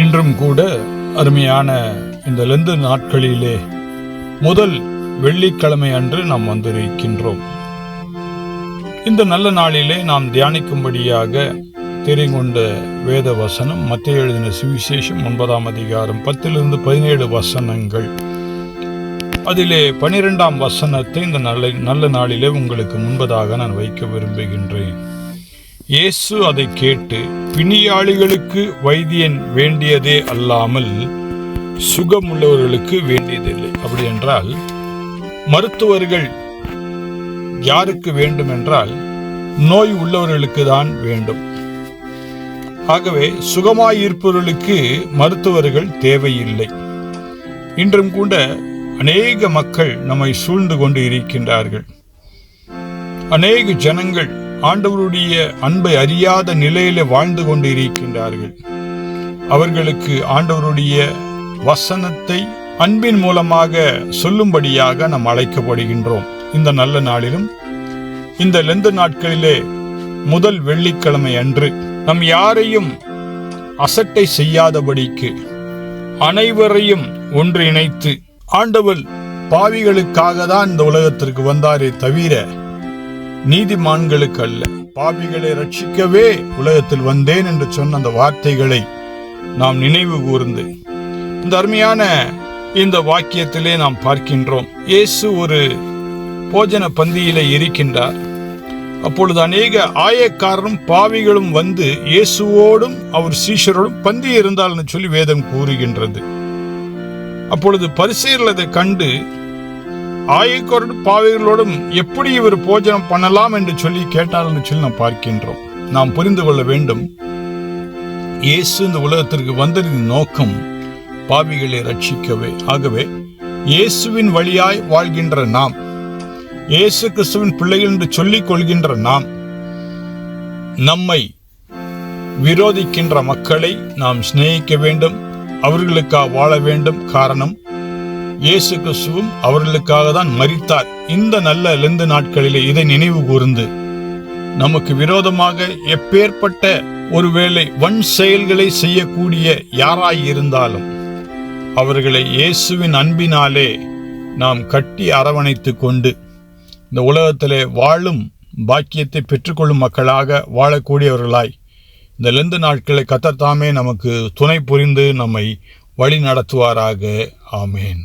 இன்றும் கூட அருமையான இந்த லெந்து நாட்களிலே முதல் வெள்ளிக்கிழமை அன்று நாம் வந்திருக்கின்றோம். இந்த நல்ல நாளிலே நாம் தியானிக்கும்படியாக தெரிங்கொண்ட வேத வசனம் மத்திய எழுதின சுவிசேஷம் ஒன்பதாம் அதிகாரம் பத்திலிருந்து பதினேழு வசனங்கள். அதிலே பனிரெண்டாம் வசனத்தை இந்த நல்ல நல்ல நாளிலே உங்களுக்கு முன்பதாக நான் வைக்க விரும்புகின்றேன். இயேசு அதை கேட்டு பிணியாளிகளுக்கு வைத்தியன் வேண்டியதே அல்லாமல் சுகமுள்ளவர்களுக்கு வேண்டியதில்லை. அப்படி என்றால் மருத்துவர்கள் யாருக்கு வேண்டும் என்றால் நோய் உள்ளவர்களுக்கு தான் வேண்டும். ஆகவே சுகமாயிருப்பவர்களுக்கு மருத்துவர்கள் தேவையில்லை. இன்றும் கூட அநேக மக்கள் நம்மை சூழ்ந்து கொண்டு இருக்கின்றார்கள். அநேக ஜனங்கள் ஆண்டவருடைய அன்பை அறியாத நிலையில வாழ்ந்து கொண்டு இருக்கின்றார்கள் அவர்களுக்கு ஆண்டவருடைய வசனத்தை அன்பின் மூலமாக சொல்லும்படியாக நாம் அழைக்கப்படுகின்றோம். இந்த நல்ல நாளிலும் இந்த லெந்து நாட்களிலே முதல் வெள்ளிக்கிழமை அன்று நம் யாரையும் அசட்டை செய்யாதபடிக்கு அனைவரையும் ஒன்றிணைத்து ஆண்டவள் பாவிகளுக்காக தான் இந்த உலகத்திற்கு வந்தாரே தவிர நீதிமான்களுக்கு அல்ல பாவிகளை ரட்சிக்கவே உலகத்தில் வந்தேன் என்று சொன்ன அந்த வார்த்தைகளை நாம் நினைவு கூர்ந்து இந்த அருமையான இந்த வாக்கியத்திலே நாம் பார்க்கின்றோம். இயேசு ஒரு போஜன பந்தியிலே இருக்கின்றார். அப்பொழுது அநேக ஆயக்காரரும் பாவிகளும் வந்து இயேசுவோடும் அவர் சீஷரோடும் பந்தி இருந்தால் சொல்லி வேதம் கூறுகின்றது. அப்பொழுது பரிசீலதை கண்டு ஆயக்காரோடும் பாவைகளோடும் எப்படி இவர் போஜனம் பண்ணலாம் என்று சொல்லி கேட்டார்னு சொல்லி நாம் பார்க்கின்றோம். நாம் புரிந்து கொள்ள வேண்டும். இயேசு இந்த உலகத்திற்கு வந்ததின் நோக்கம் பாவிகளை ரட்சிக்கவே ஆகவே இயேசுவின் வழியாய் வாழ்கின்ற நாம் இயேசு கிறிஸ்துவின் பிள்ளைகள் என்று சொல்லிக் கொள்கின்ற நாம் நம்மை விரோதிக்கின்ற மக்களை நாம் சிநேகிக்க வேண்டும். அவர்களுக்காக வாழ வேண்டும். காரணம் இயேசு கிறிஸ்துவும் அவர்களுக்காக தான் மறித்தார் இந்த நல்ல லெந்து நாட்களிலே இதை நினைவு கூர்ந்து நமக்கு விரோதமாக எப்பேற்பட்ட ஒருவேளை வன் செயல்களை செய்யக்கூடிய யாராய் இருந்தாலும் அவர்களை இயேசுவின் அன்பினாலே நாம் கட்டி அரவணைத்து கொண்டு இந்த உலகத்திலே வாழும் பாக்கியத்தை பெற்றுக்கொள்ளும் மக்களாக வாழக்கூடியவர்களாய் இந்த லெந்து நாட்களை கத்தத்தாமே நமக்கு துணை புரிந்து நம்மை வழி நடத்துவாராக ஆமேன்.